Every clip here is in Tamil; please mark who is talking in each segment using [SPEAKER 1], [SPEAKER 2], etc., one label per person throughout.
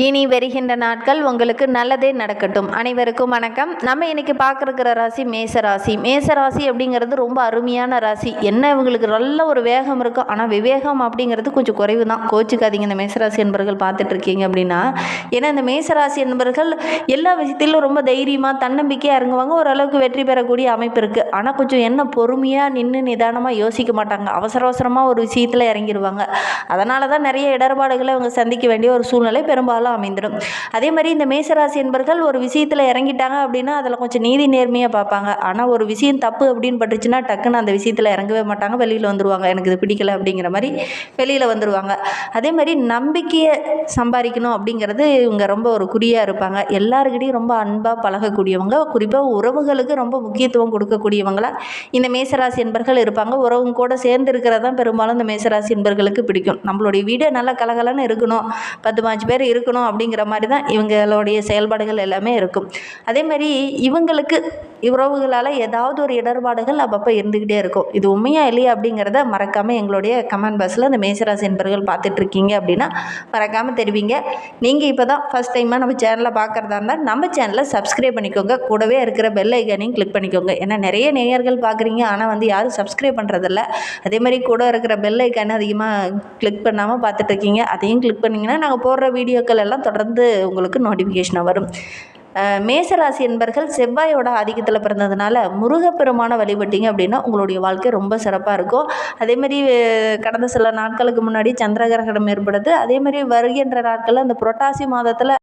[SPEAKER 1] இனி வருகின்ற நாட்கள் உங்களுக்கு நல்லதே நடக்கட்டும். அனைவருக்கும் வணக்கம். நம்ம இன்னைக்கு பார்க்குற ராசி மேச ராசி மேச ராசி அப்படிங்கிறது ரொம்ப அருமையான ராசி. என்ன இவங்களுக்கு நல்ல ஒரு வேகம் இருக்கும் ஆனால் விவேகம் அப்படிங்கிறது கொஞ்சம் குறைவு தான் கோச்சிக்காதீங்க. இந்த மேசராசி என்பர்கள் பார்த்துட்டு இருக்கீங்க அப்படின்னா. ஏன்னா இந்த மேசராசி என்பர்கள் எல்லா விஷயத்திலும் ரொம்ப தைரியமாக தன்னம்பிக்கையாக இறங்குவாங்க. ஓரளவுக்கு வெற்றி பெறக்கூடிய அமைப்பு இருக்குது ஆனால் கொஞ்சம் என்ன பொறுமையாக நின்று நிதானமாக யோசிக்க மாட்டாங்க. அவசர அவசரமாக ஒரு விஷயத்தில் இறங்கிடுவாங்க அதனால தான் நிறைய இடர்பாடுகளை அவங்க சந்திக்க வேண்டிய ஒரு சூழ்நிலை பெரும்பாலும் அமைந்துடும். அதே மாதிரி இந்த மேசராசி என்பர்கள் ஒரு விஷயத்தில் இறங்கிட்டாங்க அப்படின்னா அதில் கொஞ்சம் நீதி நேர்மையாக பார்ப்பாங்க. ஆனால் ஒரு விஷயம் தப்பு அப்படின்னு பட்டுச்சுன்னா டக்குன்னு அந்த விஷயத்தில் இறங்கவே மாட்டாங்க. வெளியில் வந்துருவாங்க. எனக்கு இது பிடிக்கல அப்படிங்கிற மாதிரி வெளியில் வந்துருவாங்க. அதே மாதிரி நம்பிக்கையை சம்பாதிக்கணும் அப்படிங்கிறது இவங்க ரொம்ப ஒரு குறியாக இருப்பாங்க. எல்லாருக்கிட்டையும் ரொம்ப அன்பாக பழகக்கூடியவங்க குறிப்பாக உறவுகளுக்கு ரொம்ப முக்கியத்துவம் கொடுக்கக்கூடியவங்களா இந்த மேசராசி என்பர்கள் இருப்பாங்க. உறவும் கூட சேர்ந்து இருக்கிறதான் பெரும்பாலும் இந்த மேசராசி என்பர்களுக்கு பிடிக்கும். நம்மளுடைய வீடு நல்லா கலகலன்னு இருக்கணும். பத்து பாஞ்சு பேர் இருக்கணும். அப்படிங்கிற மாதிரி தான் இவங்களுடைய செயல்பாடுகள் எல்லாமே இருக்கும். அதே மாதிரி இவங்களுக்கு உறவுகளால் ஏதாவது ஒரு இடர்பாடுகள் அப்பப்போ இருந்துக்கிட்டே இருக்கும். இது உண்மையா இல்லையா அப்படிங்கிறத மறக்காமல் எங்களுடைய கமெண்ட் பாக்ஸில் அந்த மேசராசி என்பர்கள் பார்த்துட்டு இருக்கீங்க அப்படின்னா மறக்காமல் தெரிவிங்க. நீங்கள் இப்போ தான் ஃபஸ்ட் டைமாக நம்ம சேனலை பார்க்குறதா இருந்தால் நம்ம சேனலை சப்ஸ்கிரைப் பண்ணிக்கோங்க. கூடவே இருக்கிற பெல் ஐக்கானையும் கிளிக் பண்ணிக்கோங்க. ஏன்னா நிறைய நேயர்கள் பார்க்குறீங்க ஆனால் வந்து யாரும் சப்ஸ்கிரைப் பண்ணுறதில்ல அதே மாதிரி கூட இருக்கிற பெல் ஐக்கானை அதிகமாக கிளிக் பண்ணாமல் பார்த்துட்டு இருக்கீங்க. அதையும் கிளிக் பண்ணிங்கன்னா நாங்கள் போடுற வீடியோக்கள் எல்லாம் தொடர்ந்து உங்களுக்கு நோட்டிஃபிகேஷனாக வரும். மேசராசி என்பர்கள் செவ்வாயோட ஆதிக்கத்தில் பிறந்ததுனால முருகப்பெருமான வழிபட்டீங்க அப்படின்னா உங்களுடைய வாழ்க்கை ரொம்ப சிறப்பாக இருக்கும். அதேமாதிரி கடந்த சில நாட்களுக்கு முன்னாடி சந்திர கிரகணம் ஏற்படுது அதேமாதிரி வருகின்ற நாட்களில் அந்த புரட்டாசி மாதத்தில்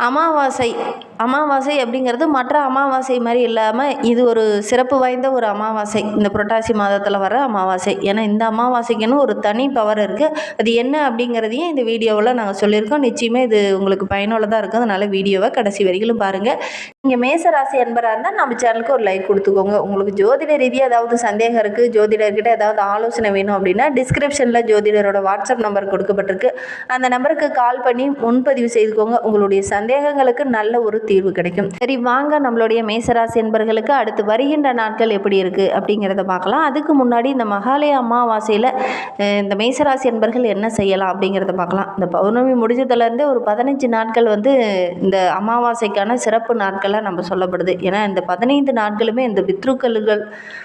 [SPEAKER 1] அமாவாசை. அமாவாசை அப்படிங்கிறது மற்ற அமாவாசை மாதிரி இல்லாமல் இது ஒரு சிறப்பு வாய்ந்த ஒரு அமாவாசை. இந்த புரட்டாசி மாதத்தில் வர அமாவாசை. ஏன்னா இந்த அமாவாசைக்குன்னு ஒரு தனி பவர் இருக்குது அது என்ன அப்படிங்கிறதையும் இந்த வீடியோவில் நாங்கள் சொல்லியிருக்கோம். நிச்சயமே இது உங்களுக்கு பயனுள்ளதாக இருக்கும். அதனால் வீடியோவை கடைசி வரைக்கும் பாருங்கள் நீங்கள் மேசராசி என்பராக இருந்தால் நம்ம சேனலுக்கு ஒரு லைக் கொடுத்துக்கோங்க. உங்களுக்கு ஜோதிட ரீதியாக ஏதாவது சந்தேகம் இருக்குது ஜோதிடர்கிட்ட ஏதாவது ஆலோசனை வேணும் அப்படின்னா டிஸ்கிரிப்ஷனில் ஜோதிடரோட வாட்ஸ்அப் நம்பர் கொடுக்கப்பட்டிருக்கு. அந்த நம்பருக்கு கால் பண்ணி முன்பதிவு செய்துக்கோங்க. உங்களுடைய சந்தேகங்களுக்கு நல்ல ஒரு தீர்வு கிடைக்கும். சரி வாங்க நம்மளுடைய மேசராசி என்பர்களுக்கு அடுத்து வருகின்ற நாட்கள் எப்படி இருக்குது அப்படிங்கிறத பார்க்கலாம். அதுக்கு முன்னாடி இந்த மகாலய அமாவாசையில் இந்த மேசராசி என்பர்கள் என்ன செய்யலாம் அப்படிங்கிறத பார்க்கலாம். இந்த பௌர்ணமி முடிஞ்சதுலேருந்து ஒரு பதினஞ்சு நாட்கள் வந்து இந்த அமாவாசைக்கான சிறப்பு நாட்கள் நாட்களாக நம்ம சொல்லப்படுது. ஏன்னா இந்த பதினைந்து நாட்களுமே இந்த பித்ருக்களுகள்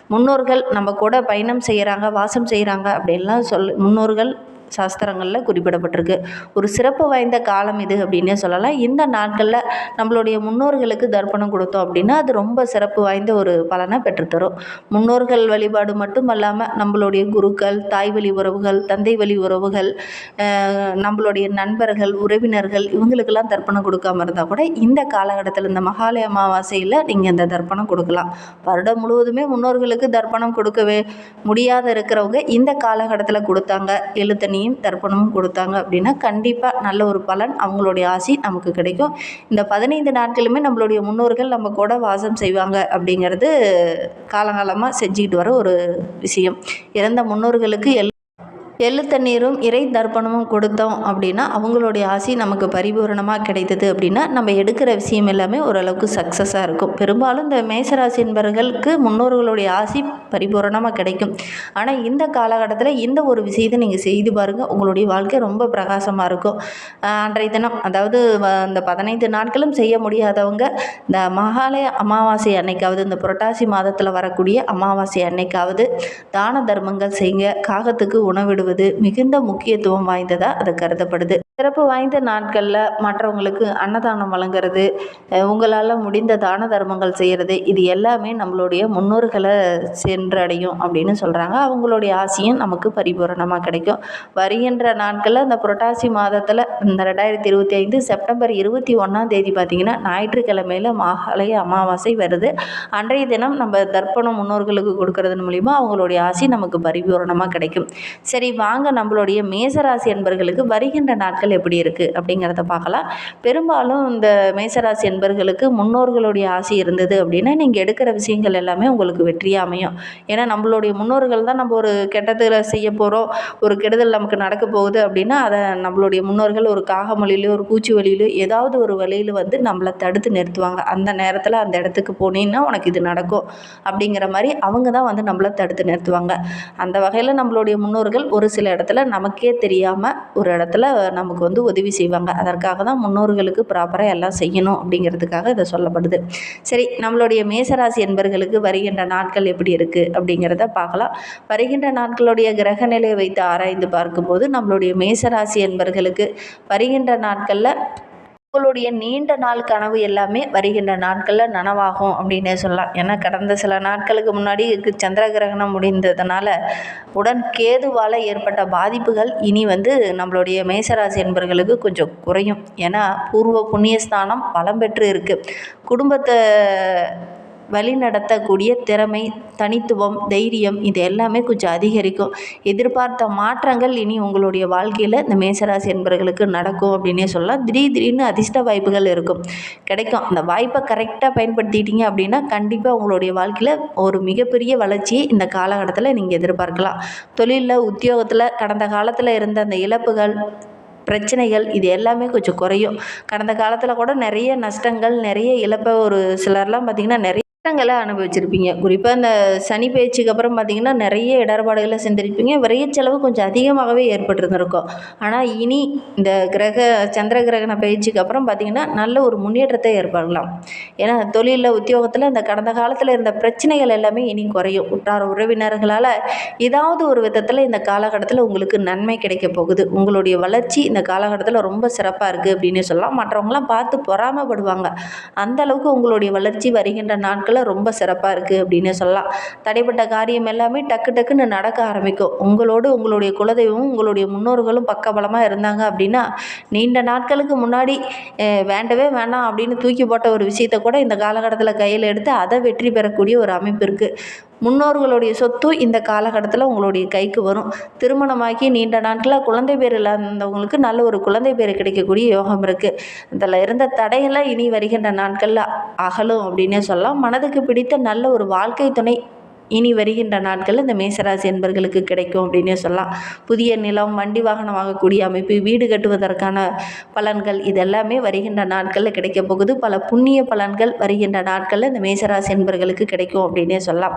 [SPEAKER 1] முன்னோர்கள் நம்ம கூட பயணம் செய்கிறாங்க வாசம் செய்கிறாங்க அப்படின்லாம் சொல் முன்னோர்கள் சாஸ்திரங்களில் குறிப்பிடப்பட்டிருக்கு. ஒரு சிறப்பு வாய்ந்த காலம் இது அப்படின்னே சொல்லலாம். இந்த நாட்களில் நம்மளுடைய முன்னோர்களுக்கு தர்ப்பணம் கொடுத்தோம் அப்படின்னா அது ரொம்ப சிறப்பு வாய்ந்த ஒரு பலனை பெற்றுத்தரும். முன்னோர்கள் வழிபாடு மட்டும் அல்லாமல் நம்மளுடைய குருக்கள் தாய் வழி உறவுகள் தந்தை வழி உறவுகள் நம்மளுடைய நண்பர்கள் உறவினர்கள் இவங்களுக்கெல்லாம் தர்ப்பணம் கொடுக்காம இருந்தால் கூட இந்த காலகட்டத்தில் இந்த மகாலய அமாவாசையில் நீங்கள் இந்த தர்ப்பணம் கொடுக்கலாம். வருடம் முழுவதுமே முன்னோர்களுக்கு தர்ப்பணம் கொடுக்கவே முடியாத இருக்கிறவங்க இந்த காலகட்டத்தில் கொடுத்தாங்க. எழுத்தணியும் தர்ப்பணமும் கொடுத்தாங்க அப்படின்னா கண்டிப்பாக நல்ல ஒரு பலன் அவங்களுடைய ஆசி நமக்கு கிடைக்கும். இந்த பதினைந்து நாட்களுமே நம்மளுடைய முன்னோர்கள் நம்ம கூட வாசம் செய்வாங்க அப்படிங்கிறது காலங்காலமாக செஞ்சுக்கிட்டு வர ஒரு விஷயம். இறந்த முன்னோர்களுக்கு எல் எள்ளு தண்ணீரும் இறை தர்ப்பணமும் கொடுத்தோம் அப்படின்னா அவங்களுடைய ஆசை நமக்கு பரிபூரணமாக கிடைத்தது அப்படின்னா நம்ம எடுக்கிற விஷயம் எல்லாமே ஓரளவுக்கு சக்ஸஸாக இருக்கும். பெரும்பாலும் இந்த மேசராசி என்பவர்களுக்கு முன்னோர்களுடைய ஆசை பரிபூரணமாக கிடைக்கும். ஆனால் இந்த காலகட்டத்தில் இந்த ஒரு விஷயத்தை நீங்கள் செய்து பாருங்கள் உங்களுடைய வாழ்க்கை ரொம்ப பிரகாசமாக இருக்கும். அன்றைய தினம் அதாவது வ- இந்த பதினைந்து நாட்களும் செய்ய முடியாதவங்க இந்த மகாலய அமாவாசை அன்னைக்காவது இந்த புரட்டாசி மாதத்தில் வரக்கூடிய அமாவாசை அன்னைக்காவது தான தர்மங்கள் செய்யுங்க காகத்துக்கு உணவிடுவது மிகுந்த முக்கியத்துவம் வாய்ந்ததாக அது கருதப்படுது. சிறப்பு வாய்ந்த நாட்களில் மற்றவங்களுக்கு அன்னதானம் வழங்குறது உங்களால் முடிந்த தான தர்மங்கள் செய்கிறது இது எல்லாமே நம்மளுடைய முன்னோர்களை சென்றடையும் அப்படின்னு சொல்கிறாங்க அவங்களுடைய ஆசையும் நமக்கு பரிபூரணமாக கிடைக்கும். வருகின்ற நாட்களில் இந்த புரட்டாசி மாதத்தில் இந்த ரெண்டாயிரத்தி இருபத்தி ஐந்து செப்டம்பர் இருபத்தி ஒன்றாம் தேதி பார்த்திங்கன்னா ஞாயிற்றுக்கிழமையில் மாகாலய அமாவாசை வருது. அன்றைய தினம் நம்ம தர்ப்பணம் முன்னோர்களுக்கு கொடுக்கறதன் மூலிமா அவங்களுடைய ஆசை நமக்கு பரிபூரணமாக கிடைக்கும். சரி வாங்க நம்மளுடைய மேசராசி என்பர்களுக்கு வருகின்ற நாட்கள் எப்படி இருக்குது அப்படிங்கிறத பார்க்கலாம். பெரும்பாலும் இந்த மேசராசி என்பர்களுக்கு முன்னோர்களுடைய ஆசை இருந்தது அப்படின்னா நீங்கள் எடுக்கிற விஷயங்கள் எல்லாமே உங்களுக்கு வெற்றியாக அமையும். ஏன்னா நம்மளுடைய முன்னோர்கள் தான் நம்ம ஒரு கெட்டதில் செய்ய போகிறோம் ஒரு கெடுதல் நமக்கு நடக்க போகுது அப்படின்னா அதை நம்மளுடைய முன்னோர்கள் ஒரு காகமொழியிலோ ஒரு பூச்சி வழியிலோ ஏதாவது ஒரு வழியில் வந்து நம்மளை தடுத்து நிறுத்துவாங்க. அந்த நேரத்தில் அந்த இடத்துக்கு போனீங்கன்னா உனக்கு இது நடக்கும் அப்படிங்கிற மாதிரி அவங்க தான் வந்து நம்மளை தடுத்து நிறுத்துவாங்க. அந்த வகையில் நம்மளுடைய முன்னோர்கள் ஒரு சில இடத்துல நமக்கே தெரியாமல் ஒரு இடத்துல நமக்கு வந்து உதவி செய்வாங்க. அதற்காக தான் முன்னோர்களுக்கு ப்ராப்பராக எல்லாம் செய்யணும் அப்படிங்கிறதுக்காக இதை சொல்லப்படுது. சரி நம்மளுடைய மேசராசி என்பர்களுக்கு வருகின்ற நாட்கள் எப்படி இருக்குது அப்படிங்கிறத பார்க்கலாம். வருகின்ற நாட்களுடைய கிரக நிலையை வைத்து ஆராய்ந்து பார்க்கும்போது நம்மளுடைய மேசராசி என்பர்களுக்கு வருகின்ற நாட்களில் உங்களுடைய நீண்ட நாள் கனவு எல்லாமே வருகின்ற நாட்களில் நனவாகும் அப்படின்னே சொல்லலாம். ஏன்னா கடந்த சில நாட்களுக்கு முன்னாடி சந்திர கிரகணம் முடிந்ததுனால உடன் கேதுவால் ஏற்பட்ட பாதிப்புகள் இனி வந்து நம்மளுடைய மேசராசி என்பர்களுக்கு கொஞ்சம் குறையும். ஏன்னா பூர்வ புண்ணியஸ்தானம் பலம் பெற்று இருக்குது குடும்பத்தை வழிநடத்தக்கூடிய திறமை தனித்துவம் தைரியம் இது எல்லாமே கொஞ்சம் அதிகரிக்கும். எதிர்பார்த்த மாற்றங்கள் இனி உங்களுடைய வாழ்க்கையில் இந்த மேசராசி என்பவர்களுக்கு நடக்கும் அப்படின்னே சொல்லலாம். திடீர் திடீர்னு அதிர்ஷ்ட வாய்ப்புகள் இருக்கும். கிடைக்கும். அந்த வாய்ப்பை கரெக்டாக பயன்படுத்திட்டீங்க அப்படின்னா கண்டிப்பாக உங்களுடைய வாழ்க்கையில் ஒரு மிகப்பெரிய வளர்ச்சியை இந்த காலகட்டத்தில் நீங்கள் எதிர்பார்க்கலாம். தொழிலில் உத்தியோகத்தில் கடந்த காலத்தில் இருந்த அந்த இழப்புகள் பிரச்சனைகள் இது எல்லாமே கொஞ்சம் குறையும். கடந்த காலத்தில் கூட நிறைய நஷ்டங்கள் நிறைய இழப்பை ஒரு சிலர்லாம் பார்த்திங்கன்னா நிறைய கஷ்டங்களை அனுபவிச்சிருப்பீங்க. குறிப்பாக இந்த சனி பயிற்சிக்கு அப்புறம் பார்த்திங்கன்னா நிறைய இடர்பாடுகளை செஞ்சுருப்பீங்க. விரைய செலவு கொஞ்சம் அதிகமாகவே ஏற்பட்டிருந்திருக்கும். ஆனால் இனி இந்த கிரக சந்திர கிரகண பயிற்சிக்கு அப்புறம் பார்த்திங்கன்னா நல்ல ஒரு முன்னேற்றத்தை ஏற்படலாம். ஏன்னா தொழிலில் உத்தியோகத்தில் இந்த கடந்த காலத்தில் இருந்த பிரச்சனைகள் எல்லாமே இனி குறையும். உற்றார் உறவினர்களால் ஏதாவது ஒரு விதத்தில் இந்த காலகட்டத்தில் உங்களுக்கு நன்மை கிடைக்க போகுது. உங்களுடைய வளர்ச்சி இந்த காலகட்டத்தில் ரொம்ப சிறப்பாக இருக்குது அப்படின்னு சொல்லலாம். மற்றவங்களாம் பார்த்து பொறாமப்படுவாங்க. அந்த அளவுக்கு உங்களுடைய வளர்ச்சி வருகின்ற நாட்களில் ரொம்ப சிறப்பாக இருக்குது அப்படின்னு சொல்லலாம். தடைப்பட்ட காரியம் எல்லாமே டக்கு டக்குன்னு நடக்க ஆரம்பிக்கும். உங்களோடு உங்களுடைய குலதெய்வமும் உங்களுடைய முன்னோர்களும் பக்கபலமாக இருந்தாங்க அப்படின்னா நீண்ட நாட்களுக்கு முன்னாடி வேண்டவே வேணாம் அப்படின்னு தூக்கி போட்ட ஒரு விஷயத்தை கூட கூட இந்த காலகட்டத்தில் கையில் எடுத்து அதை வெற்றி பெறக்கூடிய ஒரு அமைப்பு இருக்குது முன்னோர்களுடைய சொத்தும் இந்த காலகட்டத்தில் உங்களுடைய கைக்கு வரும். திருமணமாகி நீண்ட நாட்களாக குழந்தை பேர் இல்லாதவங்களுக்கு நல்ல ஒரு குழந்தை பேர் கிடைக்கக்கூடிய யோகம் இருக்குது இதில் இருந்த தடைகளை இனி வருகின்ற நாட்களில் அகலும் அப்படின்னே சொல்லலாம். மனதுக்கு பிடித்த நல்ல ஒரு வாழ்க்கை துணை இனி வருகின்ற நாட்களில் இந்த மேசராசி என்பர்களுக்கு கிடைக்கும் அப்படின்னே சொல்லலாம். புதிய நிலம் வண்டி வாகனம் வாங்கக்கூடிய அமைப்பு வீடு கட்டுவதற்கான பலன்கள் இதெல்லாமே வருகின்ற நாட்களில் கிடைக்க போகுது. பல புண்ணிய பலன்கள் வருகின்ற நாட்களில் இந்த மேசராசி என்பர்களுக்கு கிடைக்கும் அப்படின்னே சொல்லலாம்.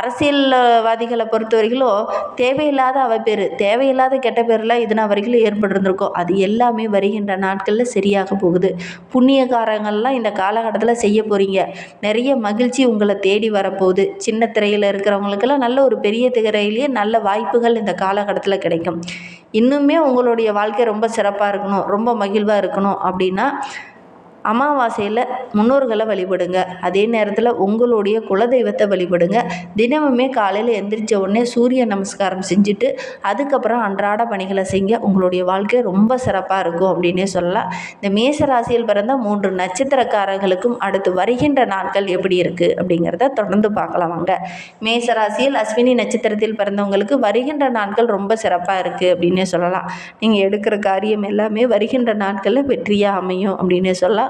[SPEAKER 1] அரசியல்வாதிகளை பொறுத்தவரையிலும் தேவையில்லாத அவ பேர் தேவையில்லாத கெட்ட பேர்லாம் இது வரைக்கும் ஏற்பட்டிருந்திருக்கும். அது எல்லாமே வருகின்ற நாட்களில் சரியாக போகுது. புண்ணியகாரங்கள்லாம் இந்த காலகட்டத்தில் செய்ய போகிறீங்க நிறைய மகிழ்ச்சி உங்களை தேடி வரப்போகுது. சின்ன திரையில் இருக்கிறவங்களுக்கெல்லாம் நல்ல ஒரு பெரிய திகரையிலேயே நல்ல வாய்ப்புகள் இந்த காலகட்டத்தில் கிடைக்கும். இன்னுமே உங்களுடைய வாழ்க்கை ரொம்ப சிறப்பாக இருக்கணும் ரொம்ப மகிழ்வாக இருக்கணும் அப்படின்னா அமாவாசையில் முன்னோர்களை வழிபடுங்க. அதே நேரத்தில் உங்களுடைய குலதெய்வத்தை வழிபடுங்க. தினமுமே காலையில் எந்திரிச்ச உடனே சூரிய நமஸ்காரம் செஞ்சுட்டு அதுக்கப்புறம் அன்றாட பணிகளை செய்யுங்க உங்களுடைய வாழ்க்கை ரொம்ப சிறப்பாக இருக்கும் அப்படின்னே சொல்லலாம். இந்த மேச ராசியில் பிறந்த மூன்று நட்சத்திரக்காரர்களுக்கும் அடுத்து வருகின்ற நாட்கள் எப்படி இருக்குது அப்படிங்கிறத தொடர்ந்து பார்க்கலாம் வாங்க. மேச ராசியில் அஸ்வினி நட்சத்திரத்தில் பிறந்தவங்களுக்கு வருகின்ற நாட்கள் ரொம்ப சிறப்பாக இருக்குது அப்படின்னே சொல்லலாம். நீங்கள் எடுக்கிற காரியம் எல்லாமே வருகின்ற நாட்களில் வெற்றியாக அமையும் அப்படின்னே சொல்லலாம்.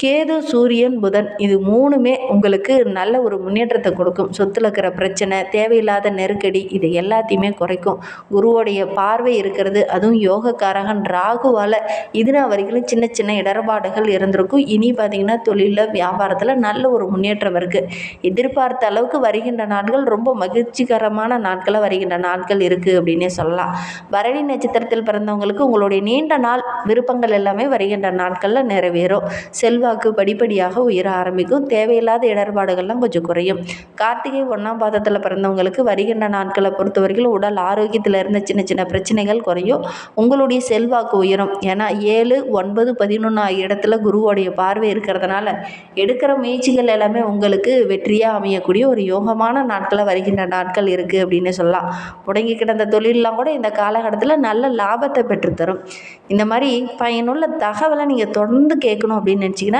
[SPEAKER 1] கேது சூரியன் புதன் இது மூணுமே உங்களுக்கு நல்ல ஒரு முன்னேற்றத்தை கொடுக்கும். சொத்துல இருக்கிற பிரச்சனை தேவையில்லாத நெருக்கடி இது எல்லாத்தையுமே குறைக்கும். குருவோடைய பார்வை இருக்கிறது. அதுவும் யோகக்காரகன் ராகுவால் இதுனா வரைக்கும் சின்ன சின்ன இடர்பாடுகள் இருந்திருக்கும். இனி பார்த்தீங்கன்னா தொழிலில் வியாபாரத்தில் நல்ல ஒரு முன்னேற்றம் இருக்குது எதிர்பார்த்த அளவுக்கு வருகின்ற நாட்கள் ரொம்ப மகிழ்ச்சிகரமான நாட்களாக வருகின்ற நாட்கள் இருக்குது அப்படின்னே சொல்லலாம். பரணி நட்சத்திரத்தில் பிறந்தவங்களுக்கு உங்களுடைய நீண்ட நாள் விருப்பங்கள் எல்லாமே வருகின்ற நாட்களில் நிறைவேறும். செல்வ செல்வாக்கு படிப்படியாக உயர ஆரம்பிக்கும். தேவையில்லாத இடர்பாடுகள்லாம் கொஞ்சம் குறையும். கார்த்திகை ஒன்றாம் பாதத்தில் பிறந்தவங்களுக்கு வருகின்ற நாட்களை பொறுத்த வரைக்கும் உடல் ஆரோக்கியத்தில் இருந்த சின்ன சின்ன பிரச்சனைகள் குறையும். உங்களுடைய செல்வாக்கு உயரும். ஏன்னா ஏழு ஒன்பது பதினொன்று ஆகிய இடத்துல குருவோடைய பார்வை இருக்கிறதுனால எடுக்கிற முயற்சிகள் எல்லாமே உங்களுக்கு வெற்றியாக அமையக்கூடிய ஒரு யோகமான நாட்களை வருகின்ற நாட்கள் இருக்குது அப்படின்னு சொல்லலாம். முடங்கி கிடந்த தொழிலெலாம் கூட இந்த காலகட்டத்தில் நல்ல லாபத்தை பெற்றுத்தரும். இந்த மாதிரி பயனுள்ள தகவலை நீங்கள் தொடர்ந்து கேட்கணும் அப்படின்னு நினச்சிங்கன்னா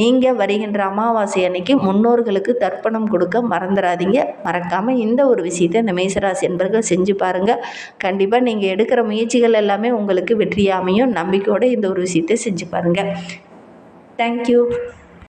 [SPEAKER 1] நீங்கள் வருகின்ற அமாவாசை அன்னைக்கு முன்னோர்களுக்கு தர்ப்பணம் கொடுக்க மறந்துடாதீங்க மறக்காமல் இந்த ஒரு விஷயத்தை இந்த மேசராசி என்பர்கள் செஞ்சு பாருங்கள் கண்டிப்பாக நீங்கள் எடுக்கிற முயற்சிகள் எல்லாமே உங்களுக்கு வெற்றியாமையும் நம்பிக்கையோடு இந்த ஒரு விஷயத்தை செஞ்சு பாருங்கள் தேங்க்யூ